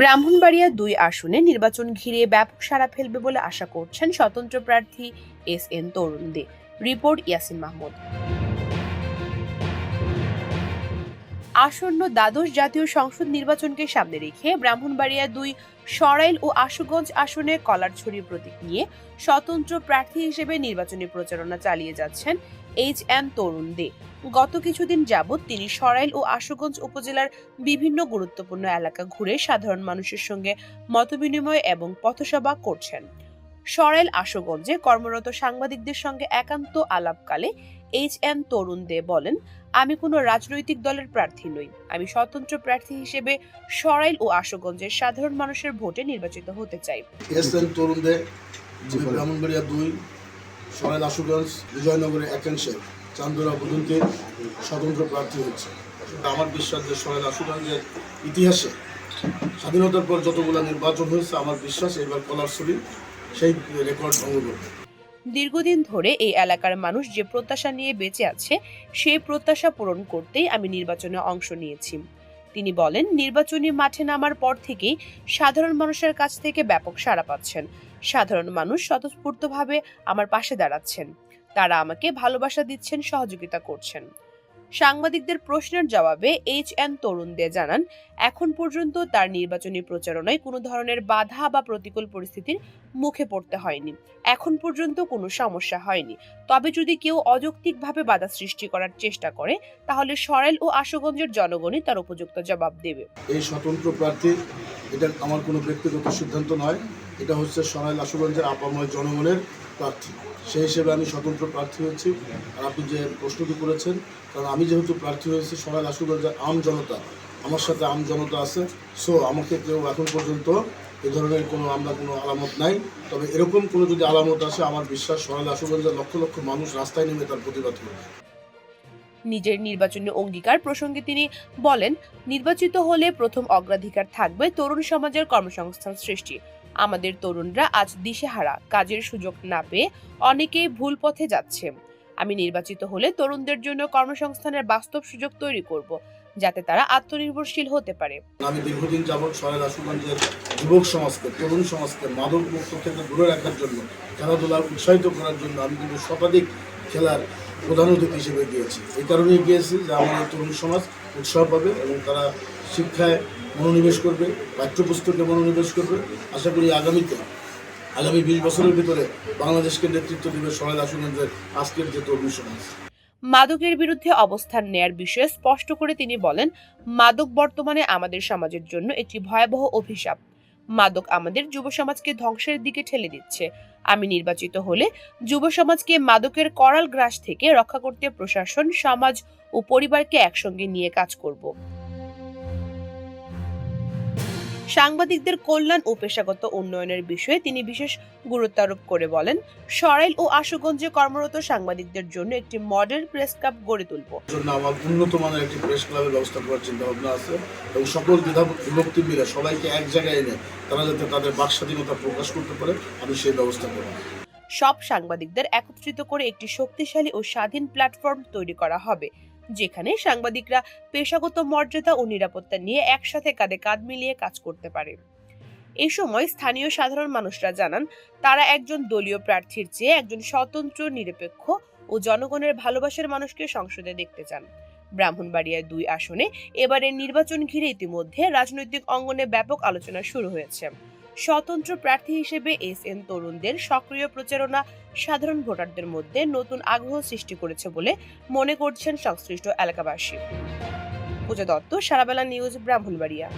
ব্রাহ্মণবাড়িয়া দুই আসনে নির্বাচন ঘিরে ব্যাপক সাড়া ফেলবে বলে আশা করছেন স্বতন্ত্র প্রার্থী এস এন তরুণ দে রিপোর্ট ইয়াসিন মাহমুদ। আসন্ন দ্বাদশ জাতীয় সংসদ নির্বাচনকে সামনে রেখে ব্রাহ্মণবাড়িয়া দুই সরাইল ও আশুগঞ্জ আসনে কলারছড়ি প্রতীক নিয়ে স্বতন্ত্র প্রার্থী হিসেবে নির্বাচনী প্রচারণা চালিয়ে যাচ্ছেন এইচ এম তরুণ দে। গত কিছুদিন যাবৎ তিনি সরাইল ও আশুগঞ্জ উপজেলার বিভিন্ন গুরুত্বপূর্ণ এলাকা ঘুরে সাধারণ মানুষের সঙ্গে মতবিনিময় এবং পথসভা করছেন। সরাইল আশুগঞ্জে কর্মরত সাংবাদিকদের সঙ্গে একান্ত আলাপকালে এইচ এম তরুণ দে বলেন আমি কোনো রাজনৈতিক দলের প্রার্থী নই। আমি স্বতন্ত্র প্রার্থী হিসেবে সরাইল ও আশুগঞ্জের সাধারণ মানুষের ভোটে নির্বাচিত হতে চাই। এস এন তরুণদে ব্রাহ্মণবাড়িয়া দুই সরাইল আশুগঞ্জ বিজয়নগরের একাংশে চান্দুরা পর্যন্ত স্বতন্ত্র প্রার্থী হচ্ছে। আমার বিশ্বাস যে সরাইল আশুগঞ্জের ইতিহাসে স্বাধীনতার পর যতগুলো নির্বাচন হয়েছে আমার বিশ্বাস এবার কলারছড়ি সেই রেকর্ড ভঙ্গ করবে। দীর্ঘদিন ধরে এই এলাকার মানুষ যে প্রত্যাশা নিয়ে বেঁচে আছে, সেই প্রত্যাশা পূরণ করতেই আমি নির্বাচনে অংশ নিয়েছি। তিনি বলেন, নির্বাচনী মাঠে নামার পর থেকেই সাধারণ মানুষের কাছ থেকে ব্যাপক সাড়া পাচ্ছেন। সাধারণ মানুষ স্বতঃস্ফূর্তভাবে আমার পাশে দাঁড়াচ্ছেন। তারা আমাকে ভালোবাসা দিচ্ছেন, সহযোগিতা করছেন। সাংবাদিকদের প্রশ্নের জবাবে এইচ এন তরুণ দে জানান, এখন পর্যন্ত তার নির্বাচনী প্রচারণায় কোনো ধরনের বাধা বা প্রতিকূল পরিস্থিতির মুখে পড়তে হয়নি। এখন পর্যন্ত কোনো সমস্যা হয়নি। তবে যদি কেউ অযৌক্তিকভাবে বাধা সৃষ্টি করার চেষ্টা করে, তাহলে সরাইল ও আশুগঞ্জের জনগণই তার উপযুক্ত জবাব দেবে। এই স্বতন্ত্র প্রার্থী এটা আমার কোনো ব্যক্তিগত সিদ্ধান্ত নয়। এটা হচ্ছে সরাইল আশুগঞ্জের আপাময় জনগণের প্রার্থী। সেই হিসেবে আমি স্বতন্ত্র প্রার্থী হয়েছি। আর আপনি যে প্রশ্নটি করেছেন, কারণ আমি যেহেতু প্রার্থী হয়েছি, সরাইল আশুগঞ্জের আম জনতা, আমার সাথে আম জনতা আছে। সো আমাকে কেউ এখন পর্যন্ত এ ধরনের কোনো আমরা কোনো আলামত নাই। তবে এরকম কোনো যদি আলামত আসে, আমার বিশ্বাস সরাইল আশুগঞ্জের লক্ষ লক্ষ মানুষ রাস্তায় নেমে তার প্রতিবাদ করবে। নিজের নির্বাচনী অঙ্গীকার প্রসঙ্গে তিনি বলেন, নির্বাচিত হলে প্রথম অগ্রাধিকার থাকবে তরুণ সমাজের কর্মসংস্থান সৃষ্টি। আমাদের তরুণরা আজ দিশেহারা, কাজের সুযোগ না পেয়ে অনেকেই ভুল পথে যাচ্ছে। আমি নির্বাচিত হলে তরুণদের জন্য কর্মসংস্থানের বাস্তব সুযোগ তৈরি করব, যাতে তারা আত্মনির্ভরশীল হতে পারে। আমি দীর্ঘদিন যাবৎ সরাইল আশুগঞ্জের যুবক সমাজকে, তরুণ সমাজকে, মাদক মুক্ত থেকে দূরে রাখার জন্য খেলাধুলা উৎসাহিত করার জন্য আমি কিন্তু শতাধিক খেলার প্রধান অতিথি হিসেবে গিয়েছি। এই কারণেই গিয়েছি যে আমাদের তরুণ সমাজ উৎসাহ পাবে এবং তারা শিক্ষায় মনোনিবেশ করবে, পাঠ্যপুস্তকে মনোনিবেশ করবে। আশা করি আগামীতে, আগামী বিশ বছরের ভিতরে বাংলাদেশকে নেতৃত্ব দেবে সরাইল আশুগঞ্জের আজকের যে তরুণ সমাজ। মাদকের বিরুদ্ধে অবস্থান নেয়ার বিষয়ে স্পষ্ট করে তিনি বলেন, মাদক বর্তমানে আমাদের সমাজের জন্য একটি ভয়াবহ অভিশাপ। মাদক আমাদের যুব সমাজকে ধ্বংসের দিকে ঠেলে দিচ্ছে। আমি নির্বাচিত হলে যুব সমাজকে মাদকের করাল গ্রাস থেকে রক্ষা করতে প্রশাসন, সমাজ ও পরিবারকে একসঙ্গে নিয়ে কাজ করব। সাংবাদিকদের কল্যাণ ও পেশাগত উন্নয়নের বিষয়ে তিনি বিশেষ গুরুত্ব আরোপ করে বলেন সরাইল ও আশুগঞ্জে কর্মরত সাংবাদিকদের জন্য একটি মডেল প্রেস ক্লাব গড়ে তুলব। আমার উন্নত মানের একটি প্রেস ক্লাবের ব্যবস্থা করার চিন্তা ভাবনা আছে এবং সকল বিধা সবাইকে এক জায়গায় এনে তারা যাতে তাদের বাক স্বাধীনতা প্রকাশ করতে পারে আমি সেই ব্যবস্থা করব। সব সাংবাদিকদের একত্রিত করে একটি শক্তিশালী ও স্বাধীন প্ল্যাটফর্ম তৈরি করা হবে। যেখানে সাংবাদিকরা পেশাগত মর্যাদা ও নিরাপত্তা নিয়ে একসাথে কাঁধে কাঁধ মিলিয়ে কাজ করতে পারে। এ সময় স্থানীয় সাধারণ মানুষরা জানান, তারা একজন দলীয় প্রার্থীর চেয়ে একজন স্বতন্ত্র, নিরপেক্ষ ও জনগণের ভালোবাসার মানুষকে সংসদে দেখতে চান। ব্রাহ্মণবাড়িয়ার দুই আসনে এবারের নির্বাচন ঘিরে ইতিমধ্যে রাজনৈতিক অঙ্গনে ব্যাপক আলোচনা শুরু হয়েছে। স্বতন্ত্র প্রার্থী হিসেবে এস এন তরুণদের সক্রিয় প্রচারণা সাধারণ ভোটারদের মধ্যে নতুন আগ্রহ সৃষ্টি করেছে বলে মনে করছেন সংশ্লিষ্ট এলাকাবাসী। পূজা দত্ত, সারাবেলা নিউজ, ব্রাহ্মণবাড়িয়া।